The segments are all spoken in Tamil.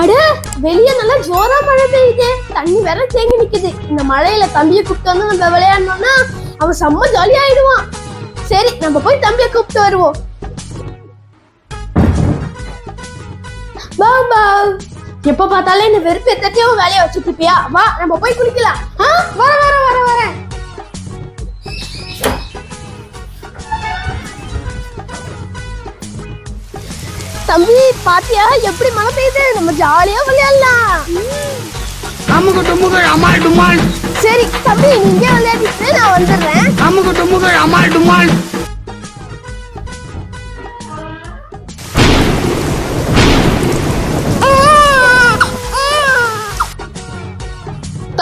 அட வெளிய நல்லா ஜோரா மழை பெய்யுது. தண்ணி வேற தேங்கி நிக்குது. இந்த மழையில தம்பியை கூப்பிட்டு வந்து நம்ம விளையாடணும்னா அவன் செம்ம ஜாலி ஆயிடுவான். சரி நம்ம போய் தம்பியை கூப்பிட்டு வருவோம். பாபா எப்ப பார்த்தாலும் இந்த வெறுப்பு எத்தனையோ வேலையை வச்சுட்டு இருப்பியா? வா நம்ம போய் குளிக்கலாம். தம்பி பாத்தியா? எப்படி மழை பெய்யுது? நம்ம ஜாலியா விளையாடலாம். அமுக டுமுக அமால் டுமால். சரி தம்பி நீங்க விளையாடிட்டு நான் வந்துடுறேன். அமுக டுமுக அமால் டுமால்.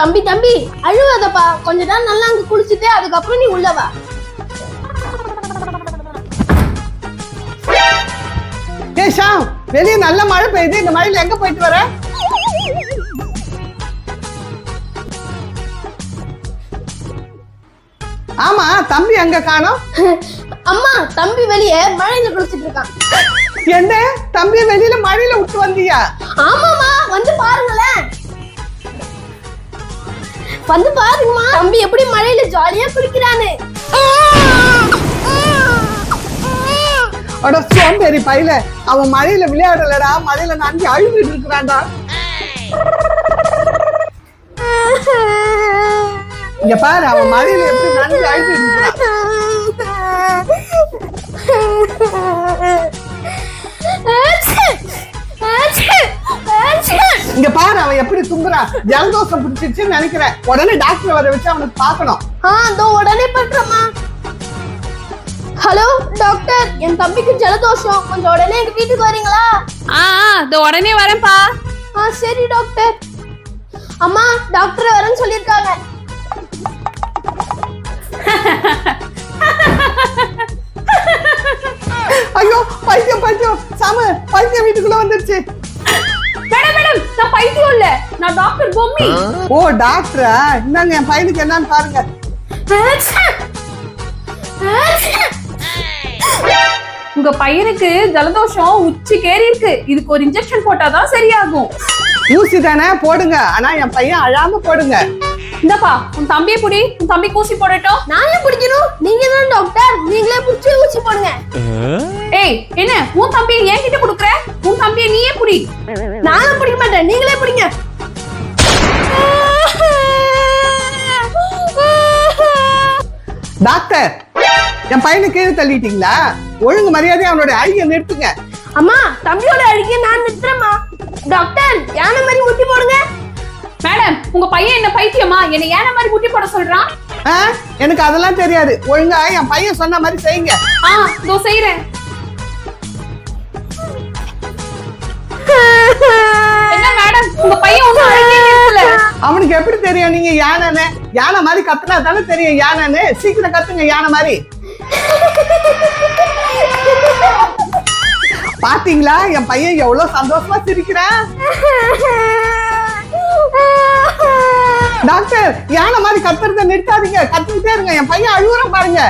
தம்பி தம்பி அழுவாதப்பா. கொஞ்ச நேரம் நல்லா அங்க குளிச்சுட்டு அதுக்கப்புறம் நீ உள்ள ஷாம் வெளிய நல்ல மழை பெய்யுது. இந்த மழையில எங்க போயிட்டு வர? ஆமா தம்பி அங்க காணோம். அம்மா தம்பி வெளியே மழையில குளிச்சிட்டு இருக்கான். என்ன? தம்பி வெளியில மழையில விட்டு வந்தியா? ஆமாமா வந்து பாருங்களேன். வந்து பாருங்கம்மா. தம்பி எப்படி மழையில ஜாலியா குளிக்கிறான்னு அட சோம்பேறி பையில அவன் மழையில விளையாடலடா மழையில நம்பி அழுதுட்டு இருக்கிறான்டா. இங்க பாரு அவன் மழையில எப்படி நம்பி அழுதுட்டு இங்க பாரு அவன் எப்படி தும்புறான் ஜலதோஷம் பிடிச்சிருச்சுன்னு நினைக்கிறேன். உடனே டாக்டர் வர வச்சு அவனுக்கு இதோ உடனே பண்றேம்மா ஹலோ டாக்டர். என் தம்பிக்கு ஜலதோஷம். கொஞ்சம் உடனே எங்க வீட்டுக்கு வரீங்களா? ஆ இந்த உடனே வரேன்ப்பா. ஆ சரி டாக்டர். அம்மா டாக்டர் வரேன்னு சொல்லியிருக்காங்க. ஐயோ பைத்தியம் பைத்தியம். சாம பைத்தியம் வீட்டுக்குள்ள வந்துருச்சு. மேடம் மேடம் நான் பைத்தியம் இல்ல. நான் டாக்டர் பொம்மி. ஓ டாக்டரா? இந்தாங்க என் பையனுக்கு என்னன்னு பாருங்க. உங்க பையனுக்கு ஜலதோஷம் உச்சி கேறி இருக்கு. இதுக்கு ஒரு இன்ஜெக்ஷன் போட்டாதான் சரியாகும். ஊசி தானே போடுங்க. ஆனா என் பையன் அழாம போடுங்க. இந்தப்பா உன் தம்பியை புடி. உன் தம்பி ஊசி போடட்டும். நான் ஏன் பிடிக்கணும்? நீங்க தான் டாக்டர் நீங்களே பிடிச்சி ஊசி போடுங்க. ஏய் என்ன? உன் தம்பியை என் கிட்ட குடுக்குற? உன் தம்பியை நீயே புடி. நானும் பிடிக்க மாட்டேன். நீங்களே பிடிங்க. டாக்டர் என் பையனை கீழே தள்ளிட்டீங்களா? ஒழுங்கு மரியாதையா அவனோட அழுகிய நிறுத்துங்க. அம்மா தம்பியோட அழுகிய நான் நிறுத்துறேம்மா. டாக்டர் யானை மாதிரி முட்டி போடுங்க. மேடம் உங்க பையன் என்ன பைத்தியமா? என்ன ஏன மாதிரி முட்டி போட சொல்றான்? எனக்கு அதெல்லாம் தெரியாது. ஒழுங்கா என் பையன் சொன்ன மாதிரி செய்யுங்க. ஆ இதோ நிறுத்தல. அவனுக்கு எப்படி தெரியும் நீங்க யானைன்னு? யானை மாதிரி கத்துனா தானே தெரியும் யானைன்னு? சீக்கிரம் கத்துங்க யானை மாதிரி. பாத்தீங்களா? என் பையன் எவ்வளவு சந்தோஷமா சிரிக்கிறான்? டாக்டர் யானை மாதிரி கத்துறத நிறுத்தாதீங்க. கத்திக்கிட்டே இருங்க. என் பையன் அழுகுறான் பாருங்க.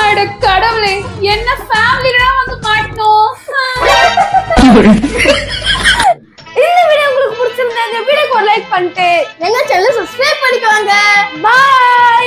அட கடவுளே என்ன ஃபேமிலில வந்து மாட்டோம் லைக் பண்ணிட்டு எங்க சேனல் சப்ஸ்கிரைப் பண்ணிக்கோங்க. பாய்